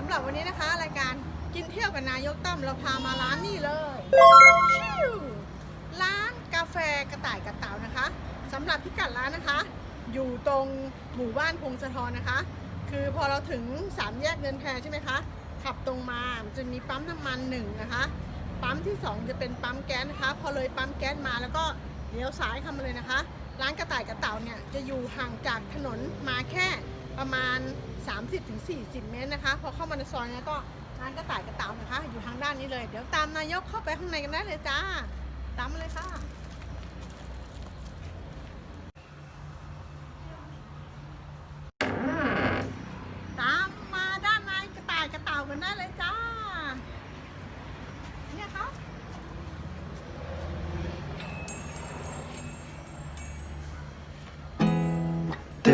สำหรับวันนี้นะคะ รายการกินเที่ยวกับนายกตั้มเราพามาร้านนี่เลยชิวร้านกาแฟกระต่ายกระเต่านะคะสำหรับพิกัดร้านนะคะ อยู่ตรงหมู่บ้านพงศธรนะคะ คือพอเราถึงสามแยกเดินแพใช่ไหมคะ ขับตรงมามันจะมีปั๊มน้ำมันหนึ่งนะคะปั๊มที่ 2 จะเป็นปั๊มแก๊สนะคะ พอเลยปั๊มแก๊สมาแล้วก็เลี้ยวซ้ายเข้ามาเลยนะคะ ร้านกระต่ายกระเต่าเนี่ยจะอยู่ห่างจากถนนมาแค่ ประมาณ 30-40 เมตรนะคะ พอเข้ามาในซอยนี้ก็ร้านกระต่ายกระเต่านะคะ อยู่ทางด้านนี้เลย เดี๋ยวตามนายกเข้าไปข้างในกันได้เลยจ้า ตามมาเลยค่ะ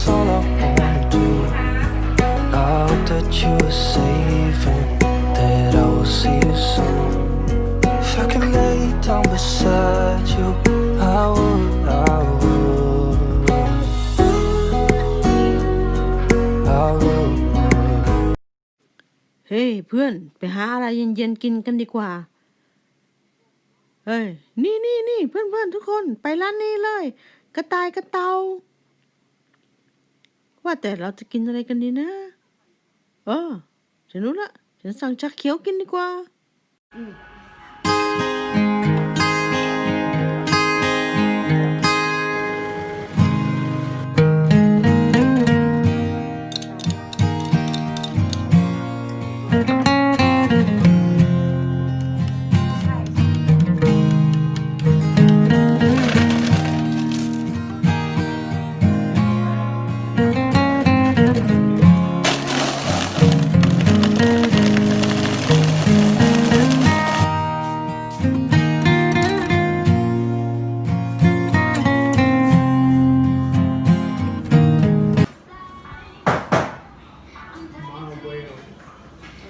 that's all I wanna do. I hope that you are safe and that I will see you soon. If I could lay down beside you, I would, I would. I would. เฮ้ยเพื่อนไปหาอะไรเย็นๆกินกันดีกว่า เฮ้ย นี่นี่นี่เพื่อนเพื่อนทุกคนไปร้านนี้เลย กระต่ายกระเตา ว่าแต่เราจะกินอะไรกันดีนะเออฉันรู้ละ ฉันสั่งชาเขียวกินดีกว่าอั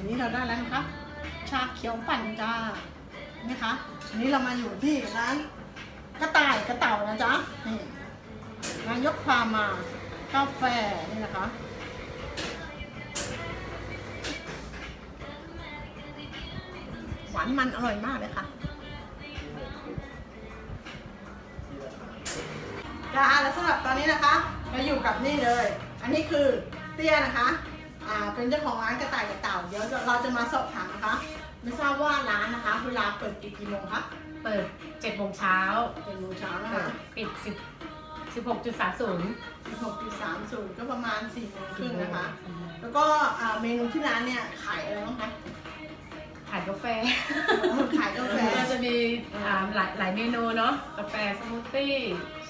นนี้เราได้แล้วนะคะ ชาเขียวปั่นจ้านี่คะอันนี้เรามาอยู่ที่ร้านกระต่ายกระเต่านะจ๊ะนี่นายกพามากาแฟนี่นะคะหวานมันอร่อยมากเลยค่ะจ้าแล้วสำหรับตอนนี้นะคะ เราอยู่กับนี่เลย อันนี้คือเตี้ยนะคะ เป็นเจ้าของร้านกระต่ายกระเต่าเดี๋ยวเราจะมาสอบถามนะคะ ไม่ทราบว่าร้านนะคะ เวลาเปิดปิดกี่โมงคะเปิด7โมงเช้าเป็นโมงเช้านะเปิคะดปิด10 16.30 16.30 ก็ประมาณ4โมงครึ่งนะคะ แล้วก็อ่าเมนูที่ร้านเนี่ยขายอะไรบ้างคะขายกาแฟ ขายกาแฟก็จะมีอ่าหลายหลายเมนูเนาะ กาแฟสมูทตี้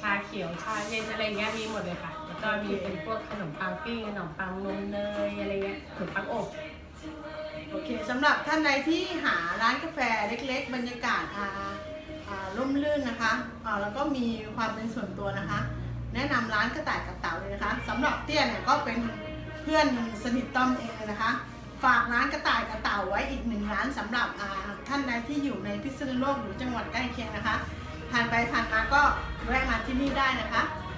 ชาเขียว ชาเย็นอะไรเงี้ยมีหมดเลยค่ะแล้ว ก็มีเป็นพวกขนมปังปิ้งขนมปังนมเนยอะไรเงี้ยขนมปังอบโอเคสำหรับท่านใดที่หาร้านกาแฟเล็ก ๆ บรรยากาศอ่าอ่าร่มรื่นนะคะอ่าแล้วก็มีความเป็นส่วนตัวนะคะ แนะนำร้านกระต่ายกับเต่าเลยนะคะสำหรับเตี้ยเนี่ยก็เป็นเพื่อนสนิทต้อมเองเลยนะคะ ฝากร้านกระต่ายกระเต่าไว้อีกหนึ่งร้านสำหรับอ่าท่านใดที่อยู่ในพิษณุโลกหรือจังหวัดใกล้เคียงนะคะผ่านไปผ่านมาก็แวะมาที่นี่ได้นะคะค่ะ